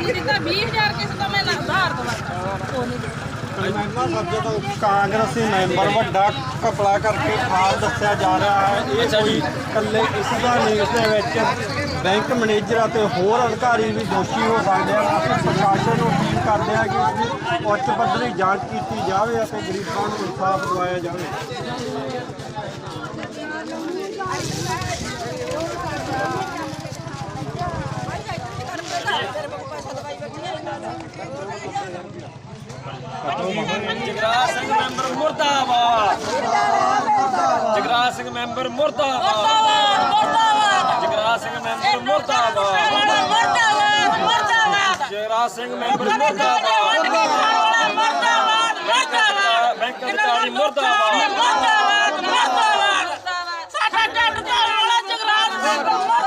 ਨਹੀਂ ਦਿੱਤਾ 20000 ਕਿਸੇ ਤੋਂ ਮੈਂ ਉਧਾਰ ਦਵਾ। ਉਹ ਨਹੀਂ ਦਿੱਤਾ ਕਾਂਗਰਸੀ ਮੈਂਬਰ ਵੱਡਾ ਕਪੜਾ ਕਰਕੇ ਖਾਲ ਦੱਸਿਆ ਜਾ ਰਿਹਾ ਹੈ ਇਹ ਕੋਈ ਇਕੱਲੇ ਇਸ ਦਾ ਨਹੀਂ ਇਸ ਦੇ ਵਿੱਚ ਬੈਂਕ ਮੈਨੇਜਰ ਅਤੇ ਹੋਰ ਅਧਿਕਾਰੀ ਵੀ ਦੋਸ਼ੀ ਹੋ ਸਕਦੇ ਹਨ। ਅਸੀਂ ਪ੍ਰਸ਼ਾਸਨ ਨੂੰ ਅਪੀਲ ਕਰਦੇ ਹਾਂ ਕਿ ਇਸਦੀ ਉੱਚ ਪੱਧਰੀ ਜਾਂਚ ਕੀਤੀ ਜਾਵੇ ਅਤੇ ਗਰੀਬਾਂ ਨੂੰ ਇਨਸਾਫ ਦਿਵਾਇਆ ਜਾਵੇ। ਜਗਰਾਜ ਸਿੰਘ ਮੈਂਬਰ ਮੁਰਦਾਬਾਦ। ਜਗਰਾਜ ਸਿੰਘ ਮੈਂਬਰ ਮੁਰਦਾਬਾਦ। ਜਗਰਾਜ ਸਿੰਘ ਮੈਂਬਰ ਮੁਰਦਾਬਾਦ। ਜਗਰਾਜ ਸਿੰਘ ਮੈਂਬਰ ਮੁਰਦਾਬਾਦ। ਬੈਂਕ ਅਧਿਕਾਰੀ ਮੁਰਦਾਬਾਦ। ਸਾਡਾ ਡੱਟ ਜਾਣ ਜਗਰਾਜ ਸਿੰਘ।